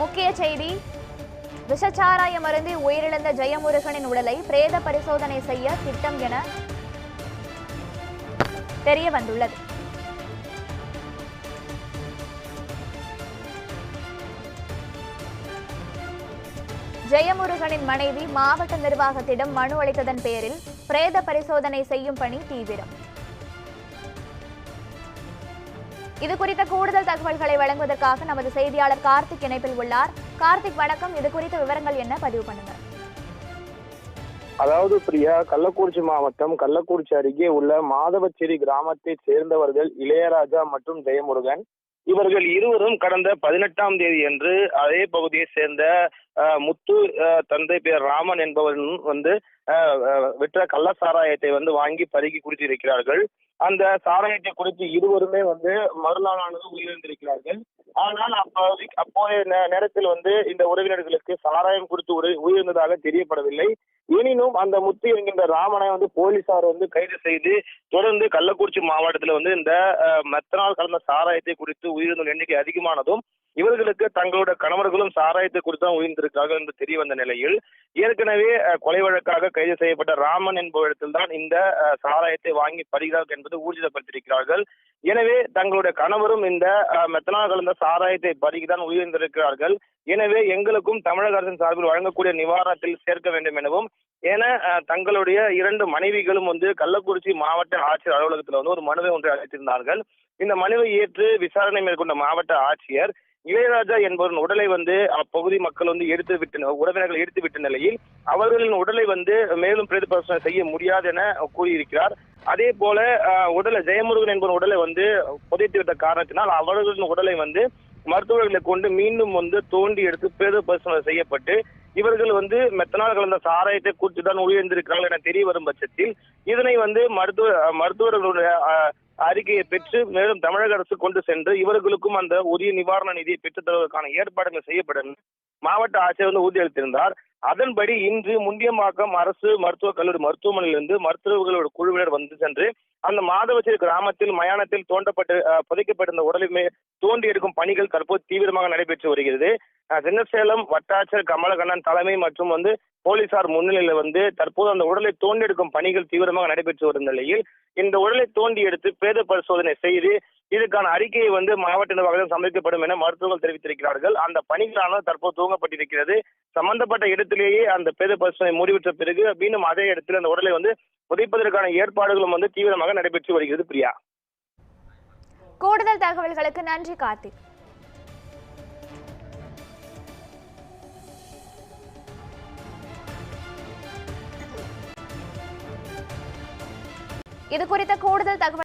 முக்கிய செய்தி. விஷச்சாராய அருந்தி உயிரிழந்த ஜெயமுருகனின் உடலை பிரேத பரிசோதனை செய்ய திட்டம் என தெரிய வந்துள்ளது. ஜெயமுருகனின் மனைவி மாவட்ட நிர்வாகத்திடம் மனு அளித்ததன் பேரில் பிரேத பரிசோதனை செய்யும் பணி தீவிரம். இது குறித்த கூடுதல் தகவல்களை வழங்குவதற்காக நமது செய்தியாளர் கார்த்திக் இணைப்பில் உள்ளார். கார்த்திக் வணக்கம். இது குறித்த விவரங்கள் என்ன? பதிவு பண்ணுங்க அதாவது பிரியா கள்ளக்குறிச்சி மாவட்டம் கள்ளக்குறிச்சி அருகே உள்ள மாதவச்சேரி கிராமத்தைச் சேர்ந்தவர்கள் இளையராஜா மற்றும் ஜெயமுருகன். இவர்கள் இருவரும் கடந்த பதினெட்டாம் தேதி அன்று அதே பகுதியை சேர்ந்த அஹ், முத்து அஹ், தந்தை பேர் ராமன் என்பவன் வந்து அஹ், அஹ், விற்ற கள்ள சாராயத்தை வந்து வாங்கி பருகி குடித்திருக்கிறார்கள். அந்த சாராயத்தை குடித்து இருவருமே வந்து மறுநாளானது உயிரிழந்திருக்கிறார்கள். ஆனால் அப்போது அப்போதைய நே- நேரத்தில் வந்து இந்த உறவினர்களுக்கு சாராயம் குறித்து உயிர் உயிரிழந்ததாக தெரியப்படவில்லை. எனினும் அந்த முத்து என்கின்ற ராமனை வந்து போலீசார் வந்து கைது செய்து தொடர்ந்து கள்ளக்குறிச்சி மாவட்டத்தில் வந்து இந்த மெத்தனால் கலந்த சாராயத்தை குறித்து உயிரிழந்த எண்ணிக்கை அதிகமானதும் இவர்களுக்கு தங்களோட கணவர்களும் சாராயத்தை குறித்து தான் உயிர்ந்திருக்கிறார்கள் என்று தெரிய வந்த நிலையில் ஏற்கனவே கொலை வழக்காக கைது செய்யப்பட்ட ராமன் என்பவரிடத்தில் தான் இந்த சாராயத்தை வாங்கி பருகிறார்கள் என்பது ஊர்ஜிதப்படுத்தியிருக்கிறார்கள். எனவே தங்களுடைய கணவரும் இந்த மெத்தனால் கலந்த சாராயத்தை பருகிதான் உயிர்ந்திருக்கிறார்கள். எனவே எங்களுக்கும் தமிழக அரசின் சார்பில் வழங்கக்கூடிய நிவாரணத்தில் சேர்க்க வேண்டும் எனவும் என தங்களுடைய இரண்டு மனைவிகளும் வந்து கள்ளக்குறிச்சி மாவட்ட ஆட்சியர் அலுவலகத்தில் வந்து ஒரு மனுவை ஒன்றை அளித்திருந்தார்கள். இந்த மனுவை ஏற்று விசாரணை மேற்கொண்ட மாவட்ட ஆட்சியர் இளையராஜா என்பவரின் உடலை வந்து அப்பகுதி மக்கள் வந்து எடுத்து விட்டு உறவினர்கள் எடுத்து விட்ட நிலையில் அவர்களின் உடலை வந்து மேலும் பிரேத செய்ய முடியாது என கூறியிருக்கிறார். அதே போல உடலை ஜெயமுருகன் என்பவர் உடலை வந்து புதைத்து விட்ட காரணத்தினால் அவர்களின் உடலை வந்து மருத்துவர்களை கொண்டு மீண்டும் வந்து தோண்டி எடுத்து பிரேத பரிசோதனை செய்யப்பட்டு இவர்கள் வந்து மெத்தனால் கலந்த சாராயத்தை குறித்துதான் உயிர்ந்திருக்கிறார்கள் என தெரிய வரும் பட்சத்தில் இதனை வந்து மருத்துவ மருத்துவர்களுடைய அஹ், அறிக்கையை பெற்று மேலும் தமிழக அரசு கொண்டு சென்று இவர்களுக்கும் அந்த உரிய நிவாரண நிதியை பெற்றுத் தருவதற்கான ஏற்பாடுகள் செய்யப்படும் மாவட்ட ஆட்சியர் வந்து உறுதியளித்திருந்தார் அதன்படி இன்று முண்டியம்பாக்கம் அரசு மருத்துவக் கல்லூரி மருத்துவமனையிலிருந்து மருத்துவர்களோட குழுவினர் வந்து சென்று அந்த மாதவச்சேரி கிராமத்தில் மயானத்தில் தோண்டப்பட்டு புதைக்கப்பட்டிருந்த உடலுமே தோண்டி எடுக்கும் பணிகள் தற்போது தீவிரமாக நடைபெற்று வருகிறது. சின்னசேலம் வட்டாட்சியர் கமலகண்ணன் தலைமை மற்றும் வந்து போலீசார் முன்னிலையில் வந்து தற்போது அந்த உடலை தோண்டி எடுக்கும் பணிகள் தீவிரமாக நடைபெற்று வரும் நிலையில் இந்த உடலை தோண்டி எடுத்து பேத பரிசோதனை செய்து இதுக்கான அறிக்கையை வந்து மாவட்ட நிர்வாகத்தில் சமர்ப்பிக்கப்படும் என மருத்துவர்கள் தெரிவித்திருக்கிறார்கள். அந்த பணிகளானது தற்போது துவங்கப்பட்டிருக்கிறது. சம்பந்தப்பட்ட இடத்திலேயே அந்த பேத பரிசோதனை முடிவுற்ற பிறகு மீண்டும் அதே இடத்தில் அந்த உடலை வந்து புதைப்பதற்கான ஏற்பாடுகளும் வந்து தீவிரமாக நடைபெற்று வருகிறது பிரியா. கூடுதல் தகவல்களுக்கு நன்றி கார்த்திக். இது குறித்த கூடுதல் தகவல்